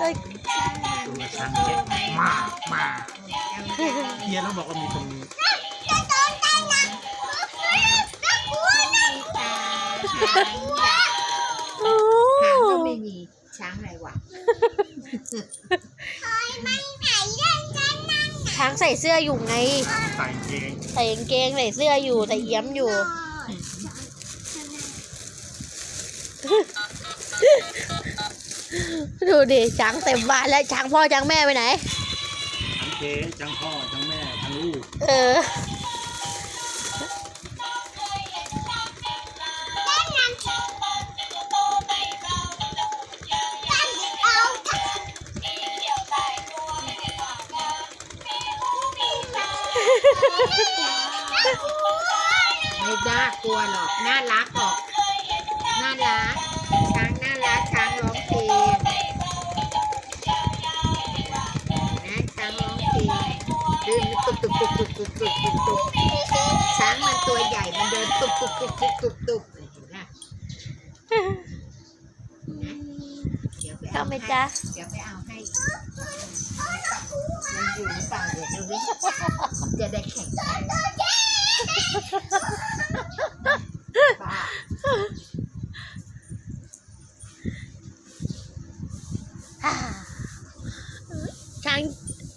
ดูกระชังเจ็ดมามาเฮียต้องบอกว่ามีตรงนี้โอ้ช้างก็ไม่มีช้างอะไรวะช้างใส่เสื้ออยู่ไง ใส่เกงใส่กางเกงใส่เสื้ออยู่ใส่เอี้ยมอยู่ ดูดิช้างเต็มบ้านแล้วช้างพ่อช้างแม่ไปไหนทั้งเจ๊ทั้งพ่อทั้งแม่ทั้งลูกเออไม่น่ากลัวหรอกน่ารักออกน่ารัก ตุบตุบตุบตุบช้างมันตัวใหญ่ มันเดินตุบตุบตุบตุบตุบตุบเห็นะเข้าไหมให้จ๊ะเดี๋ยวไปเอาให้มันอยู่หรือเปล่าเดี๋ยวดูจะได้แข่งกันบ้า ช้าง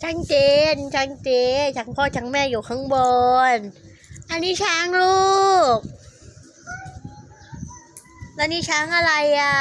ช้างเจนช้างเจช้างพ่อช้างแม่อยู่ข้างบน อันนี้ช้างลูก แล้วนี่ช้างอะไรอะ